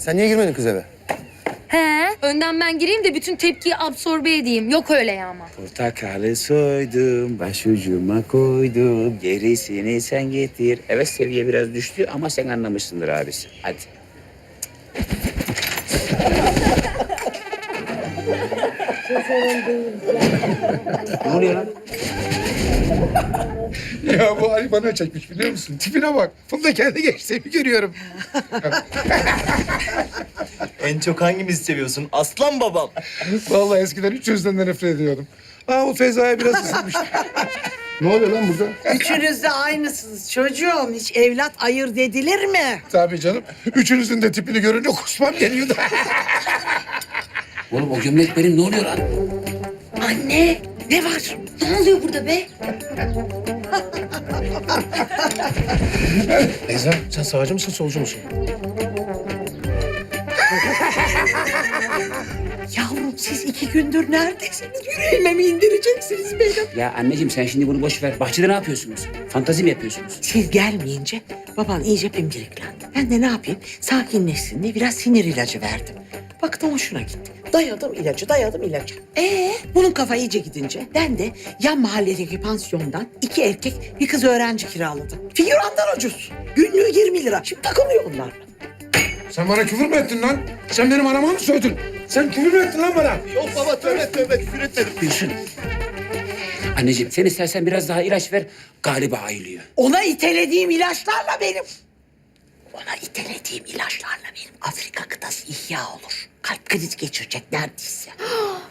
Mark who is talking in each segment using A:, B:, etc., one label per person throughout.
A: Sen niye girmedin kız eve?
B: He, önden ben gireyim de bütün tepkiyi absorbe edeyim. Yok öyle ya ama.
C: Portakalı soydum, başucuma koydum. Gerisini sen getir. Evet seviye biraz düştü ama sen anlamışsındır abisi. Hadi. ne oluyor lan?
D: Ya bu Ali bana çekmiş biliyor musun? Tipine bak. Bunda kendi gençliğimi görüyorum.
E: En çok hangimizi seviyorsun? Aslan babam.
D: Vallahi eskiden üç yüzden de nefret ediyordum. Aa o Feza'ya biraz ısınmış. ne oluyor lan burada?
F: Üçünüz de aynısınız çocuğum. Hiç evlat ayırt edilir mi?
D: Tabii canım. Üçünüzün de tipini görünce kusmam geliyordu.
C: Oğlum o gömlek benim ne oluyor lan?
B: Anne, ne var? Ne oluyor burada be?
A: Feyza sen sağcı mısın solcu musun?
F: Siz iki gündür neredesiniz? Yüreğime mi indireceksiniz benim?
C: Ya anneciğim sen şimdi bunu boş ver. Bahçede ne yapıyorsunuz? Fantazi mi yapıyorsunuz?
F: Siz gelmeyince baban iyice pimpiriklendi. Ben de ne yapayım? Sakinleşsin diye biraz sinir ilacı verdim. Baktım hoşuna gitti. Dayadım ilacı, dayadım ilacı. Ee, bunun kafa iyice gidince ben de yan mahalledeki pansiyondan iki erkek bir kız öğrenci kiraladım. Figürandan ucuz. Günlüğü 20 lira. Şimdi takılıyor onlarla.
D: Sen bana küfür mü ettin lan? Sen benim anama mı sövdün? Sen küfür mü ettin lan bana?
E: Yok baba tövbe tövbe küfür etmedim.
C: Gülsün. Anneciğim sen istersen biraz daha ilaç ver. Galiba ayılıyor.
F: Ona itelediğim ilaçlarla benim... Ona itelediğim ilaçlarla benim Afrika kıtası ihya olur. Kalp krizi geçirecek neredeyse.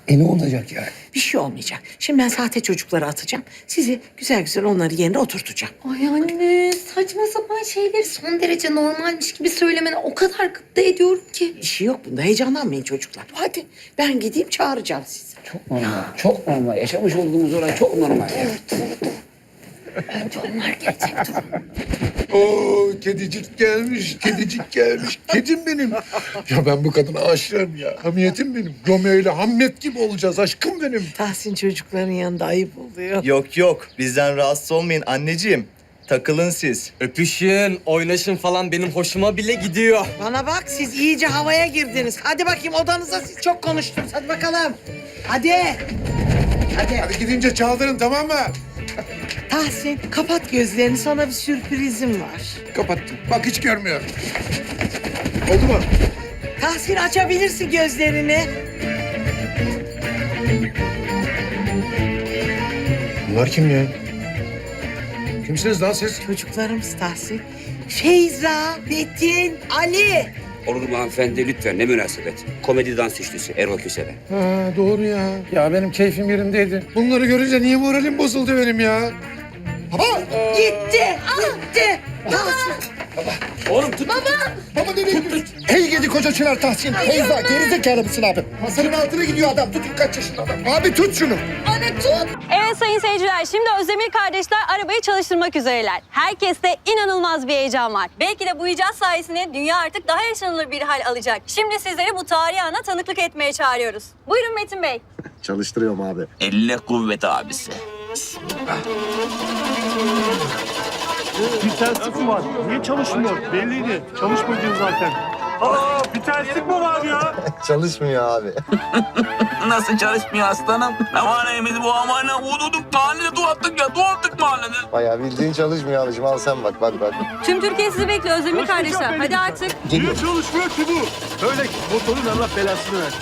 D: E ne olacak yani?
F: Bir şey olmayacak. Şimdi ben sahte çocukları atacağım. Sizi güzel güzel onları yerine oturtacağım.
B: Ay anne, saçma sapan şeyleri son derece normalmiş gibi söylemene o kadar gıpta ediyorum ki.
F: Bir şey yok bunda. Heyecanlanmayın çocuklar. Hadi ben gideyim çağıracağım sizi.
C: Çok normal. Çok normal. Yaşamış olduğumuz olay çok normal. Ya.
B: Önce onlar gelecek. dur.
D: Oo kedicik gelmiş, kedicik gelmiş. Kedim benim. Ya ben bu kadına aşığım ya. Hamiyetim benim. Romeo ile Hamlet gibi olacağız. Aşkım benim.
F: Tahsin çocukların yanında ayıp oluyor.
E: Yok yok bizden rahatsız olmayın anneciğim. Takılın siz.
G: Öpüşün, oynaşın falan benim hoşuma bile gidiyor.
F: Bana bak siz iyice havaya girdiniz. Hadi bakayım odanıza siz çok konuştunuz. Hadi bakalım. Hadi. Hadi.
D: Hadi gidince çaldırın tamam mı?
F: Tahsin kapat gözlerini sana bir sürprizim var.
D: Kapattım. Bak hiç görmüyor. Oldu mu?
F: Tahsin açabilirsin gözlerini.
D: Bunlar kim ya? Kimsiniz lan siz?
F: Çocuklarımız Tahsin. Feyza, Betin, Ali.
C: Olur mu hanımefendi lütfen ne münasebet. Komedi dans üçlüsü Erol Köse'den.
D: Ha doğru ya. Ya benim keyfim yerindeydi. Bunları görünce niye moralim bozuldu benim ya? Baba!
F: Gitti, gitti. Tahsin.
C: Oğlum tut.
D: Baba nereye gidiyorsun? Hey gidi koca çınar Tahsin. Feyza gerizekalı mısın abi? Masanın altına gidiyor adam. Tutun kaç yaşında adam. Abi tut şunu.
B: Anne tut.
H: Evet sayın seyirciler şimdi Özdemir kardeşler arabayı çalıştırmak üzereler. Herkeste inanılmaz bir heyecan var. Belki de bu icat sayesinde dünya artık daha yaşanılır bir hal alacak. Şimdi sizleri bu tarihi ana tanıklık etmeye çağırıyoruz. Buyurun Metin Bey.
I: Çalıştırıyorum abi.
C: Elle kuvvet abisi.
J: Bir terslik var? Niye çalışmıyor? Belliydi. Çalışmayacaksın zaten. Aa bir terslik mi var ya?
I: Çalışmıyor abi.
K: Nasıl çalışmıyor aslanım? Amanemiz bu amana vurduk mahallede duattık ya duattık mahallede.
I: Bayağı bildiğin çalışmıyor abicim. Al sen bak bak bak.
H: Tüm Türkiye sizi bekliyor Özdemir kardeşler. Hadi artık.
J: Niye çalışmıyor ki bu? Böyle motorun Allah belasını ver.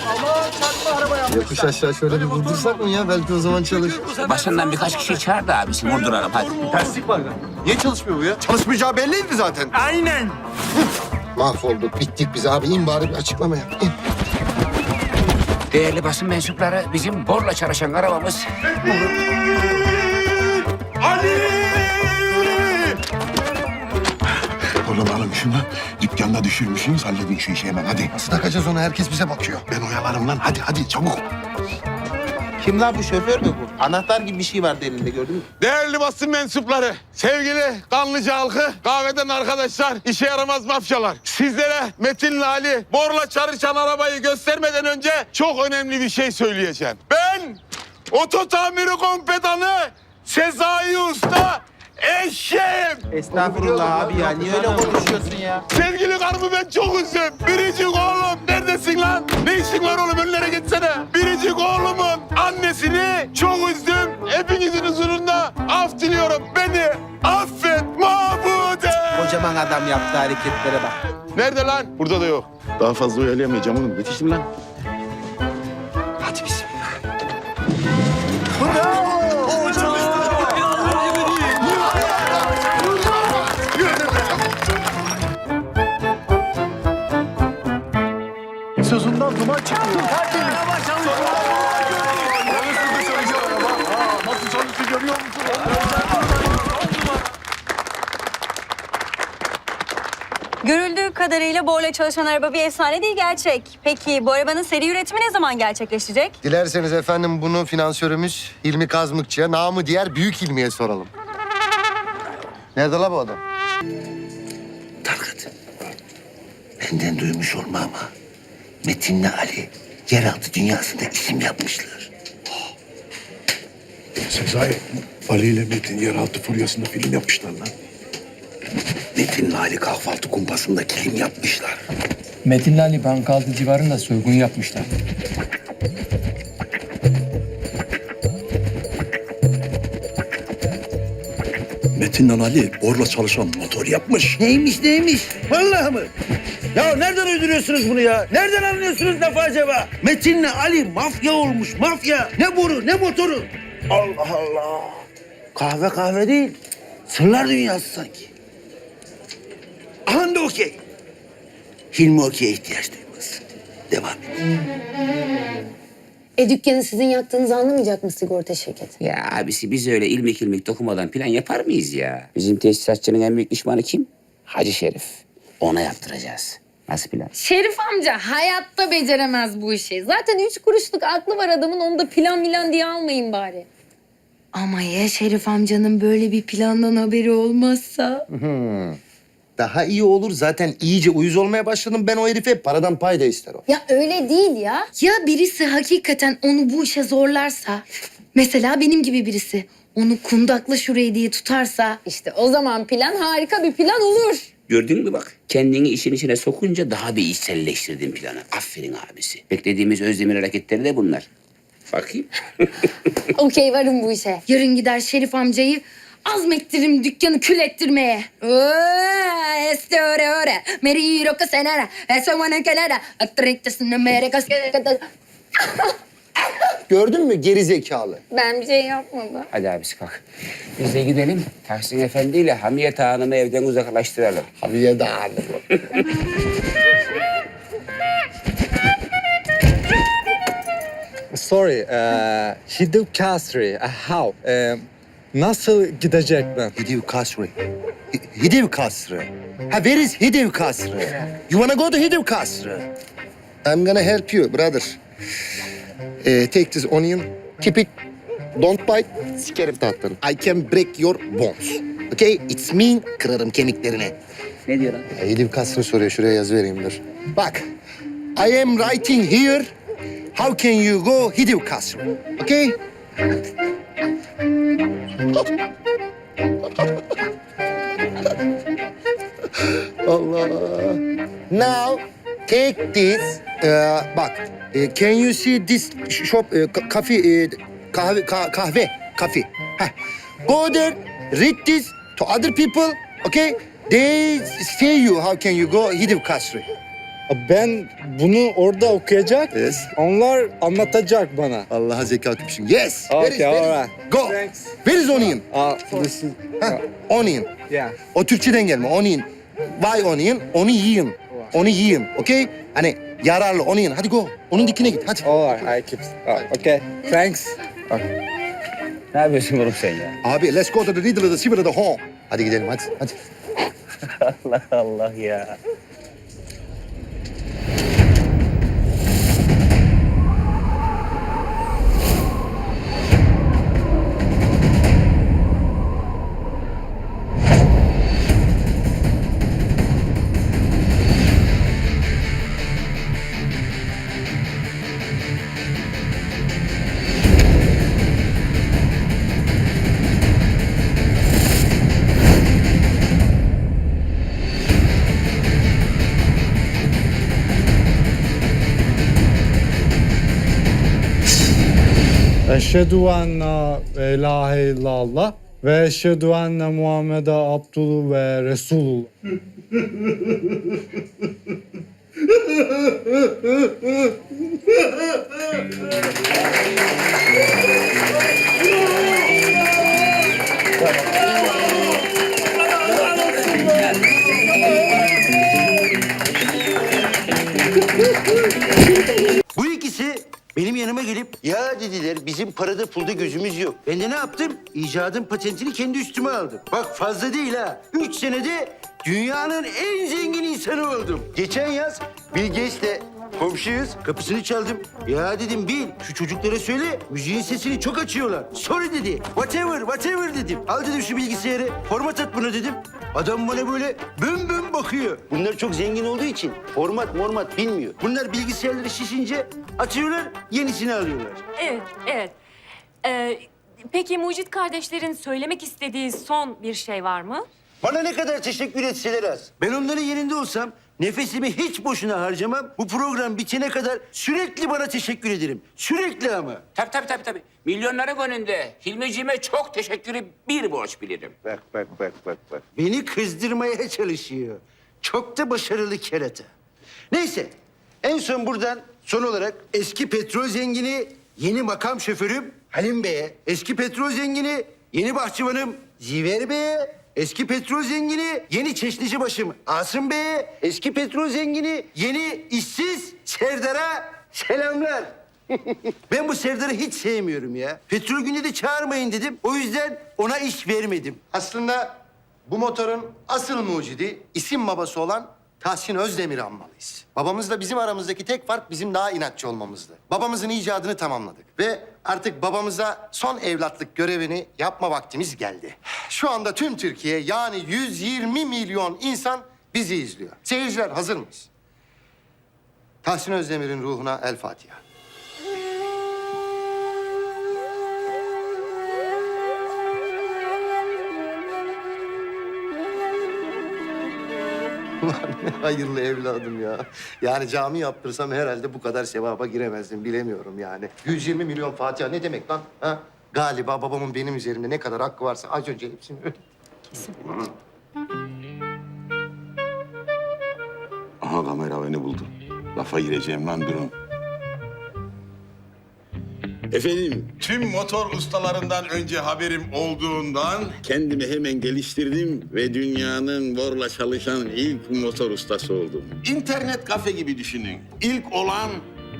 I: Yokuş aşağı şöyle bir vurdursak mı ya? Belki o zaman çalışır.
C: Başından birkaç kişi çağır da abisi vurduralım hadi.
J: Terslik var ya.
I: Niye çalışmıyor bu ya? Çalışmayacağı belliydi zaten.
J: Aynen.
I: Mahvolduk, bittik biz abi. İn bari bir açıklama yap. İn.
C: Değerli basın mensupları bizim borla çalışan arabamız
D: Oğlum alın şunu. Dükkanda düşürmüşsünüz. Halledin şu işi hemen hadi.
I: Nasıl takacağız onu? Herkes bize bakıyor.
D: Ben oyalarım lan. Hadi hadi çabuk.
E: Kim lan bu şoför mü bu? Anahtar gibi bir şey vardı elinde gördün mü?
D: Değerli basın mensupları, sevgili Kanlıca halkı, kahveden arkadaşlar, işe yaramaz mafyalar. Sizlere Metin'le Ali borla çalışan arabayı göstermeden önce çok önemli bir şey söyleyeceğim. Ben oto tamiri kompetanı Sezai Usta
L: Eşeğim.
M: Estağfurullah abi ya. Niye öyle konuşuyorsun ya?
L: Sevgili karımı ben çok üzdüm. Biricik oğlum neredesin lan? Ne işin var oğlum önlere gitsene. Biricik oğlumun annesini çok üzdüm. Hepinizin huzurunda af diliyorum. Beni affet Mahmude.
M: Kocaman adam yaptı hareketlere bak.
L: Nerede lan? Burada da yok. Daha fazla uyalayamayacağım oğlum. Yetiştim lan.
N: Duman çıkıyor. Nasıl çalışıyor görüyor musun?
H: Görüldüğü kadarıyla borla çalışan araba bir efsane değil gerçek. Peki bu arabanın seri üretimi ne zaman gerçekleşecek?
I: Dilerseniz efendim bunu finansörümüz Hilmi Kazmıkçı'ya, namı diğer Büyük Hilmi'ye soralım. Nerede la bu adam?
O: Tarkat. Benden duymuş olma ama. Metin'le Ali yeraltı dünyasında isim yapmışlar.
N: Sezai, Ali ile Metin yeraltı furyasında film yapmışlar lan.
O: Metin'le Ali kahvaltı kumpasında kilim yapmışlar.
P: Metin'le Ali Bankaltı civarında soygun yapmışlar.
N: Metin'le Ali borla çalışan motor yapmış.
O: Neymiş neymiş? Vallahi mı? Ya nereden uyduruyorsunuz bunu ya? Nereden anlıyorsunuz lafı acaba? Metin'le Ali mafya olmuş mafya. Ne boru ne motoru. Allah Allah. Kahve kahve değil. Sırlar dünyası sanki. Aha da okey. Hilmi okey'e ihtiyaç duymaz. Devam et.
B: E dükkanı sizin yaktığınızı anlamayacak mı sigorta şirketi?
C: Ya abisi biz öyle ilmik ilmik dokumadan plan yapar mıyız ya? Bizim tesisatçının en büyük düşmanı kim? Hacı Şerif. Ona yaptıracağız. Nasıl plan?
B: Şerif amca hayatta beceremez bu işi. Zaten üç kuruşluk aklı var adamın onu da plan milan diye almayın bari. Ama ya Şerif amcanın böyle bir plandan haberi olmazsa?
I: Daha iyi olur. Zaten iyice uyuz olmaya başladım. Ben o herife paradan pay da ister o.
B: Ya öyle değil ya. Ya birisi hakikaten onu bu işe zorlarsa, mesela benim gibi birisi onu kundakla şurayı diye tutarsa işte o zaman plan harika bir plan olur.
C: Gördün mü bak? Kendini işin içine sokunca daha bir içselleştirdin planı. Aferin abisi. Beklediğimiz Özdemir hareketleri de bunlar. Bakayım.
B: Okey varım bu işe. Yarın gider Şerif amcayı azmettiririm dükkanı kül ettirmeye. Este ore ore. Meri roka senara. Eso bana kenara. Atrektasın Amerika.
I: Gördün mü geri zekalı?
B: Ben bir şey yapmadım.
C: Hadi abisi kalk. Biz de gidelim. Tahsin Efendi ile Hamiyet Hanım'ı evden uzaklaştıralım.
I: Abiye dağıldı.
P: Sorry, uh, Hidu Kasri, uh, how? Um, nasıl gidecek ben?
I: Hidiv Kasri. Hi- Hidiv Kasri. Ha, where is Hidiv Kasri? You wanna go to Hidiv Kasri? I'm gonna help you, brother. Eh, take this onion, keep it, don't bite, sikerim tahtını. I can break your bones. Okay? It's mean, kırarım kemiklerini.
C: Ne diyor lan?
I: Ya, Hidiv Kasri'ni soruyor, şuraya yazı vereyim dur. Bak, I am writing here, how can you go Hidiv Kasri? Okay? Allah. Now take this. Ee, bak. e, can you see this sh- shop e, ka- coffee e, kahve ka- kahve coffee. Heh. Go there. Read this to other people. Okay? They say you how can you go Hidiv Kasri.
P: Ben bunu orada okuyacak,
I: Yes.
P: onlar anlatacak bana.
I: Allah'a zeka küpsün. Yes.
P: Okay,
I: Where is- where is-
P: alright.
I: Go.
P: Thanks.
I: Where is onion?
P: Uh, this is,
I: Ha, onion.
P: yeah.
I: O Türkçeden gelme. Onion. Why onion? Onu yiyin. Onu yiyin. Okay? Hani yararlı onion. Hadi go. Onun dikine git. Hadi.
P: Right, I keep. Okay, thanks.
C: Ne yapıyorsun oğlum sen ya?
I: Abi let's go to the riddle of the civil of the home. Hadi gidelim hadi. Hadi.
C: Allah Allah ya.
P: Eşhedü enne ve ilahe illallah ve eşhedü enne Muhammed'e abdulu ve resulullah.
O: Bu yanıma gelip ya dediler bizim parada pulda gözümüz yok. Ben de ne yaptım? İcadın patentini kendi üstüme aldım. Bak fazla değil ha. Üç senede dünyanın en zengin insanı oldum. Geçen yaz Bill Gates'le komşuyuz. Kapısını çaldım. Ya dedim Bill şu çocuklara söyle müziğin sesini çok açıyorlar. Sorry dedi. Whatever, whatever dedim. Al dedim şu bilgisayarı. Format at bunu dedim. Adam bana böyle bön bön bakıyor. Bunlar çok zengin olduğu için format mormat bilmiyor. Bunlar bilgisayarları şişince atıyorlar, yenisini alıyorlar.
Q: Evet, evet. Ee, peki Mucit kardeşlerin söylemek istediği son bir şey var mı?
O: Bana ne kadar teşekkür etseler az. Ben onların yerinde olsam nefesimi hiç boşuna harcamam. Bu program bitene kadar sürekli bana teşekkür ederim. Sürekli ama.
C: Tabii tabii tabii. tabii. Milyonların önünde Hilmiciğime çok teşekkürü bir borç bilirim.
O: Bak bak bak bak bak. Beni kızdırmaya çalışıyor. Çok da başarılı kerata. Neyse en son buradan son olarak eski petrol zengini yeni makam şoförüm Halim Bey'e, eski petrol zengini yeni bahçıvanım Ziver Bey'e, eski petrol zengini yeni çeşnici başım Asım Bey'e, eski petrol zengini yeni işsiz Serdar'a selamlar. Ben bu Serdar'ı hiç sevmiyorum ya. Petrol günü de çağırmayın dedim. O yüzden ona iş vermedim.
I: Aslında bu motorun asıl mucidi isim babası olan Tahsin Özdemir'i anmalıyız. Babamızla bizim aramızdaki tek fark bizim daha inatçı olmamızdı. Babamızın icadını tamamladık ve artık babamıza son evlatlık görevini yapma vaktimiz geldi. Şu anda tüm Türkiye yani 120 milyon insan bizi izliyor. Seyirciler hazır mıyız? Tahsin Özdemir'in ruhuna El Fatiha. Ulan ne hayırlı evladım ya. Yani cami yaptırsam herhalde bu kadar sevaba giremezdim. Bilemiyorum yani. 120 milyon Fatiha ne demek lan? Ha? Galiba babamın benim üzerimde ne kadar hakkı varsa az önce hepsini öyle.
L: Aha kamera beni buldu. Lafa gireceğim lan durun. Efendim, tüm motor ustalarından önce haberim olduğundan kendimi hemen geliştirdim ve dünyanın borla çalışan ilk motor ustası oldum. İnternet kafe gibi düşünün. İlk olan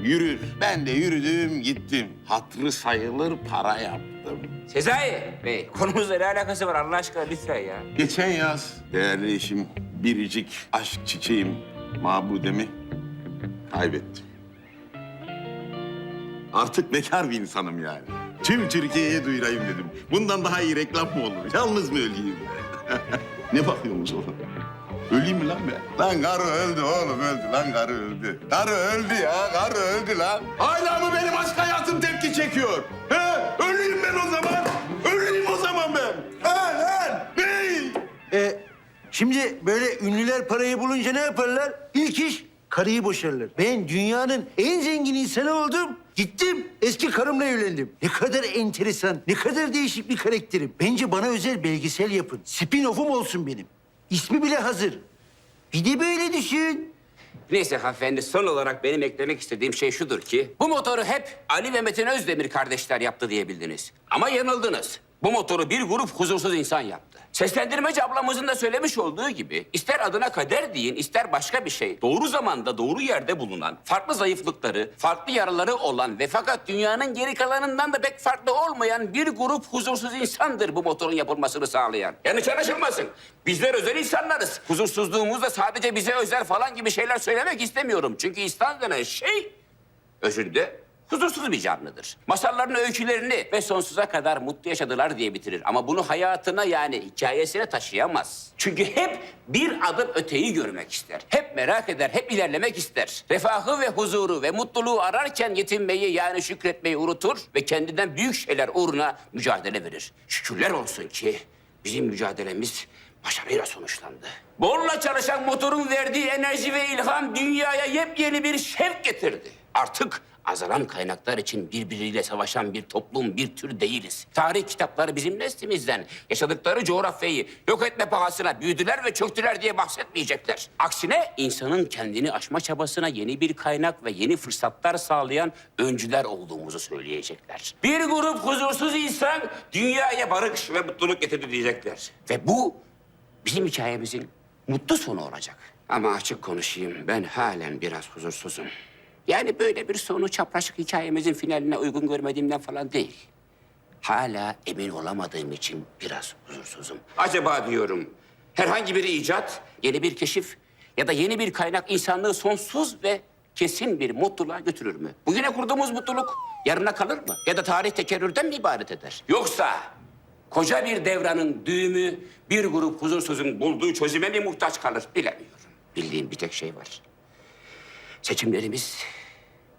L: yürür. Ben de yürüdüm, gittim. Hatırı sayılır para yaptım.
C: Sezai Bey konumuzla ne alakası var Allah aşkına lütfen ya.
L: Geçen yaz değerli eşim, biricik aşk çiçeğim Mabudem'i kaybettim. Artık bekar bir insanım yani. Tüm Türkiye'ye duyurayım dedim. Bundan daha iyi reklam mı olur? Yalnız mı öleyim? ne bakıyorsunuz oğlum? Öleyim mi lan ben? Lan karı öldü oğlum öldü. Lan karı öldü. Karı öldü ya. Karı öldü lan. Hala mı benim aşk hayatım tepki çekiyor? He? Öleyim ben o zaman. Öleyim o zaman ben. Ha lan. Bey.
O: E, şimdi böyle ünlüler parayı bulunca ne yaparlar? İlk iş karıyı boşarlar. Ben dünyanın en zengin insanı oldum. Gittim eski karımla evlendim. Ne kadar enteresan, ne kadar değişik bir karakterim. Bence bana özel belgesel yapın. Spin-off'um olsun benim. İsmi bile hazır. Bir de böyle düşün.
C: Neyse hanımefendi son olarak benim eklemek istediğim şey şudur ki... ...bu motoru hep Ali ve Metin Özdemir kardeşler yaptı diyebildiniz. Ama yanıldınız. Bu motoru bir grup huzursuz insan yaptı. Seslendirmeci ablamızın da söylemiş olduğu gibi... ...ister adına kader deyin, ister başka bir şey... ...doğru zamanda, doğru yerde bulunan... ...farklı zayıflıkları, farklı yaraları olan... ...ve fakat dünyanın geri kalanından da pek farklı olmayan... ...bir grup huzursuz insandır bu motorun yapılmasını sağlayan. Yanlış anlaşılmasın. Bizler özel insanlarız. Huzursuzluğumuz da sadece bize özel falan gibi şeyler söylemek istemiyorum. Çünkü İslam denen şey özünde huzursuz bir canlıdır. Masallarını, öykülerini ve sonsuza kadar mutlu yaşadılar diye bitirir. Ama bunu hayatına yani hikayesine taşıyamaz. Çünkü hep bir adım öteyi görmek ister. Hep merak eder, hep ilerlemek ister. Refahı ve huzuru ve mutluluğu ararken yetinmeyi yani şükretmeyi unutur ve kendinden büyük şeyler uğruna mücadele verir. Şükürler olsun ki bizim mücadelemiz başarıyla sonuçlandı. Borla çalışan motorun verdiği enerji ve ilham dünyaya yepyeni bir şevk getirdi. Artık azalan kaynaklar için birbiriyle savaşan bir toplum, bir tür değiliz. Tarih kitapları bizim neslimizden yaşadıkları coğrafyayı yok etme pahasına büyüdüler ve çöktüler diye bahsetmeyecekler. Aksine insanın kendini aşma çabasına yeni bir kaynak ve yeni fırsatlar sağlayan öncüler olduğumuzu söyleyecekler. Bir grup huzursuz insan dünyaya barış ve mutluluk getirdi diyecekler. Ve bu bizim hikayemizin mutlu sonu olacak. Ama açık konuşayım ben halen biraz huzursuzum. Yani böyle bir sonu çapraşık hikayemizin finaline uygun görmediğimden falan değil. Hala emin olamadığım için biraz huzursuzum. Acaba diyorum herhangi bir icat, yeni bir keşif ya da yeni bir kaynak insanlığı sonsuz ve kesin bir mutluluğa götürür mü? Bugüne kurduğumuz mutluluk yarına kalır mı? Ya da tarih tekerrürden mi ibaret eder? Yoksa koca bir devranın düğümü bir grup huzursuzun bulduğu çözüme mi muhtaç kalır bilemiyorum. Bildiğim bir tek şey var. Seçimlerimiz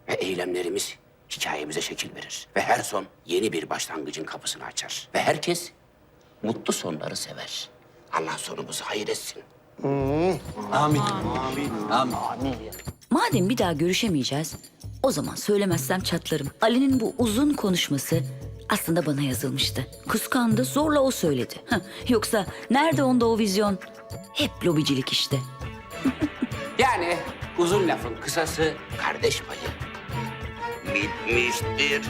C: ve eylemlerimiz hikayemize şekil verir. Ve her son yeni bir başlangıcın kapısını açar. Ve herkes mutlu sonları sever. Allah sonumuzu hayır etsin.
R: Madem bir daha görüşemeyeceğiz, o zaman söylemezsem çatlarım. Ali'nin bu uzun konuşması aslında bana yazılmıştı. Kıskandı, zorla o söyledi. Heh, Yoksa nerede onda o vizyon? Hep lobicilik işte.
C: Yani uzun lafın kısası kardeş payı. Bitmiştir.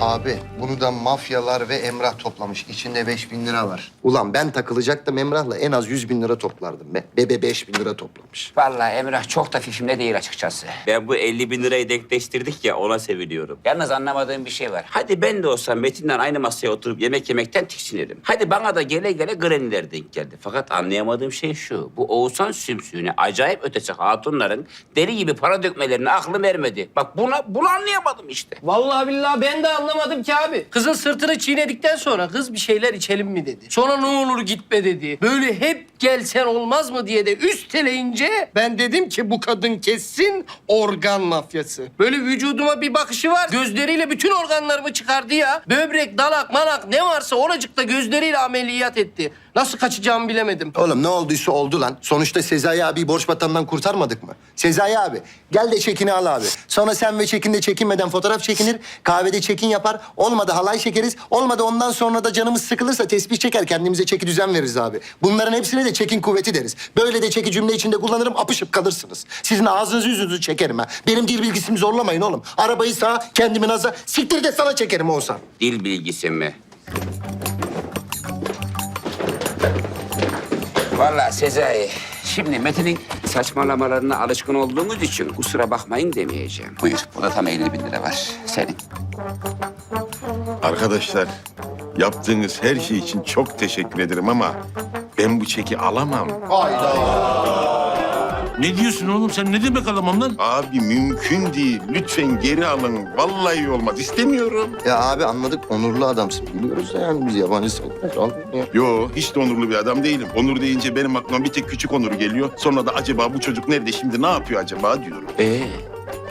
I: Abi bunu da mafyalar ve Emrah toplamış. İçinde 5000 lira var. Ulan ben takılacaktım Emrah'la en az 100 bin lira toplardım be. Bebe 5000 lira toplamış.
C: Vallahi Emrah çok da fifimde değil açıkçası. Ben bu 50 bin lirayı denkleştirdik ya ona seviniyorum. Yalnız anlamadığım bir şey var. Hadi ben de olsam Metin'le aynı masaya oturup yemek yemekten tiksinirim. Hadi bana da gele gele greniler denk geldi. Fakat anlayamadığım şey şu. Bu Oğuzhan sümsüğüne acayip ötesi hatunların deri gibi para dökmelerine aklım ermedi. Bak buna, bunu anlayamadım işte.
S: Vallahi billahi ben de anlamadım ki abi. Kızın sırtını çiğnedikten sonra kız bir şeyler içelim mi dedi. Sonra ne olur gitme dedi. Böyle hep gelsen olmaz mı diye de üsteleyince ben dedim ki bu kadın kessin organ mafyası. Böyle vücuduma bir bakışı var. Gözleriyle bütün organlarımı çıkardı ya. Böbrek, dalak, manak ne varsa oracıkta gözleriyle ameliyat etti. Nasıl kaçacağımı bilemedim.
I: Oğlum ne olduysa oldu lan. Sonuçta Sezai abi borç batağından kurtarmadık mı? Sezai abi gel de çekini al abi. Sonra sen ve Çekin de çekinmeden fotoğraf çekinir. Kahvede çekin yapar. Olmadı halay çekeriz. Olmadı ondan sonra da canımız sıkılırsa tesbih çeker. Kendimize çeki düzen veririz abi. Bunların hepsine de çekin kuvveti deriz. Böyle de çeki cümle içinde kullanırım apışıp kalırsınız. Sizin ağzınızı yüzünüzü çekerim ha. Benim dil bilgisimi zorlamayın oğlum. Arabayı sağa kendimi naza siktir de sana çekerim olsan.
C: Dil bilgisi mi? Vallahi Sezai, şimdi Metin'in saçmalamalarına alışkın olduğumuz için kusura bakmayın demeyeceğim. Buyur, burada tam 50 bin lira var. Senin.
L: Arkadaşlar yaptığınız her şey için çok teşekkür ederim ama ben bu çeki alamam.
N: Ne diyorsun oğlum sen ne demek alamam lan?
L: Abi mümkün değil. Lütfen geri alın. Vallahi olmaz. İstemiyorum.
I: Ya abi anladık onurlu adamsın. Biliyoruz da yani biz yabancı sayılırız. Al ya.
L: Yo hiç de onurlu bir adam değilim. Onur deyince benim aklıma bir tek küçük Onur geliyor. Sonra da acaba bu çocuk nerede şimdi ne yapıyor acaba diyorum.
C: Ee,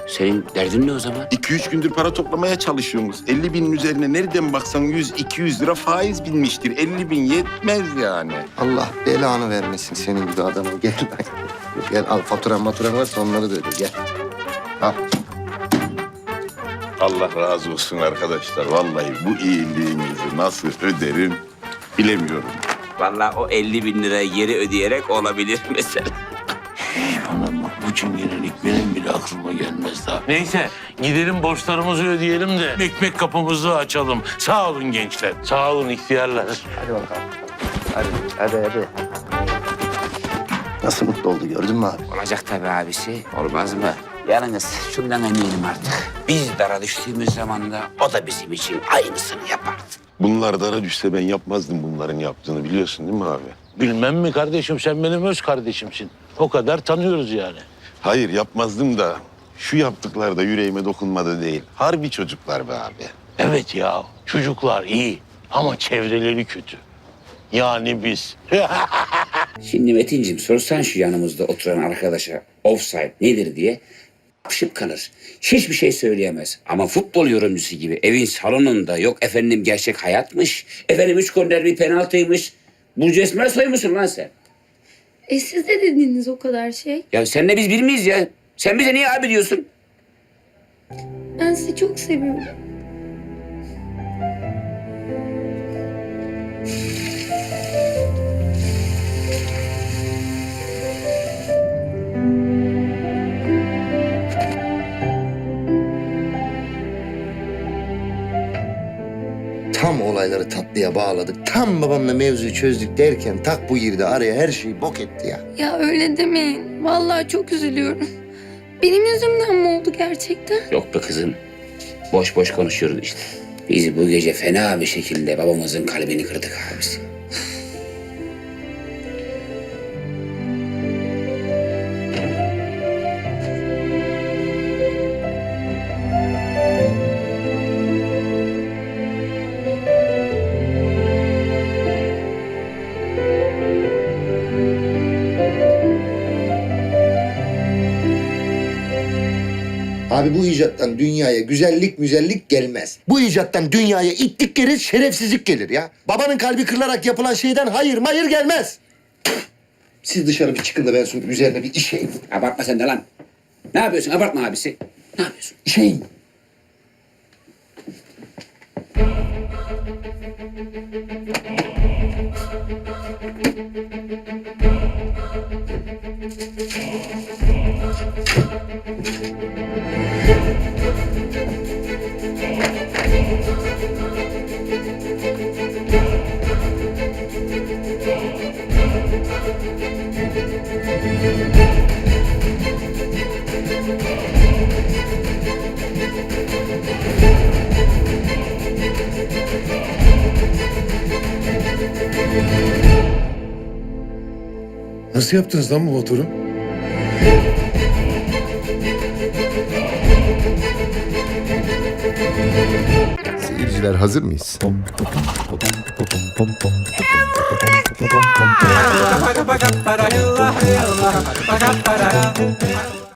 C: senin derdin ne o zaman?
L: 2-3 gündür para toplamaya çalışıyorsunuz. 50 binin üzerine nereden baksan 100-200 lira faiz binmiştir. 50 bin yetmez yani.
I: Allah belanı vermesin senin gibi adamı. Gel lan. Gel al faturan maturan varsa onları da öde gel. Al.
L: Allah razı olsun arkadaşlar. Vallahi bu iyiliğinizi nasıl öderim bilemiyorum.
C: Vallahi o 50 bin lirayı geri ödeyerek olabilir mesela.
N: Anam bak bu çingenelik benim bile aklıma gelmez daha. Neyse gidelim borçlarımızı ödeyelim de ekmek kapımızı açalım. Sağ olun gençler. Sağ olun ihtiyarlar.
I: Hadi bakalım. Hadi, hadi, hadi. Nasıl mutlu oldu gördün mü abi?
C: Olacak tabii abisi. Olmaz mı? Yalnız şundan eminim artık. Biz dara düştüğümüz zaman da o da bizim için aynısını yapardı.
L: Bunlar dara düşse ben yapmazdım bunların yaptığını biliyorsun değil mi abi?
N: Bilmem mi kardeşim sen benim öz kardeşimsin. O kadar tanıyoruz yani.
L: Hayır yapmazdım da şu yaptıkları da yüreğime dokunmadı değil. Harbi çocuklar be abi.
N: Evet ya çocuklar iyi ama çevreleri kötü. Yani biz.
C: Şimdi Metin'cim sorsan şu yanımızda oturan arkadaşa offside nedir diye yapışıp kalır. Hiçbir şey söyleyemez. Ama futbol yorumcusu gibi evin salonunda yok efendim gerçek hayatmış. Efendim üç korner bir penaltıymış. Burcu Esmer soymuşsun lan sen.
B: E siz de dediniz o kadar şey.
C: Ya senle biz bir miyiz ya? Sen bize niye abi diyorsun?
B: Ben sizi çok seviyorum.
I: Tam olayları tatlıya bağladık. Tam babamla mevzuyu çözdük derken tak bu girdi araya her şeyi bok etti ya.
B: Ya öyle demeyin. Vallahi çok üzülüyorum. Benim yüzümden mi oldu gerçekten?
C: Yok be kızım. Boş boş konuşuyoruz işte. Biz bu gece fena bir şekilde babamızın kalbini kırdık abisi.
I: Abi bu icattan dünyaya güzellik müzellik gelmez. Bu icattan dünyaya itlik gelir, şerefsizlik gelir ya. Babanın kalbi kırılarak yapılan şeyden hayır mayır gelmez. Siz dışarı bir çıkın da ben şunun üzerine bir işeyim.
C: Abartma sen de lan. Ne yapıyorsun? Abartma abisi. Ne yapıyorsun?
I: İşeyim. Thank you.
L: Nasıl yaptınız lan bu motoru?
I: Seyirciler hazır mıyız?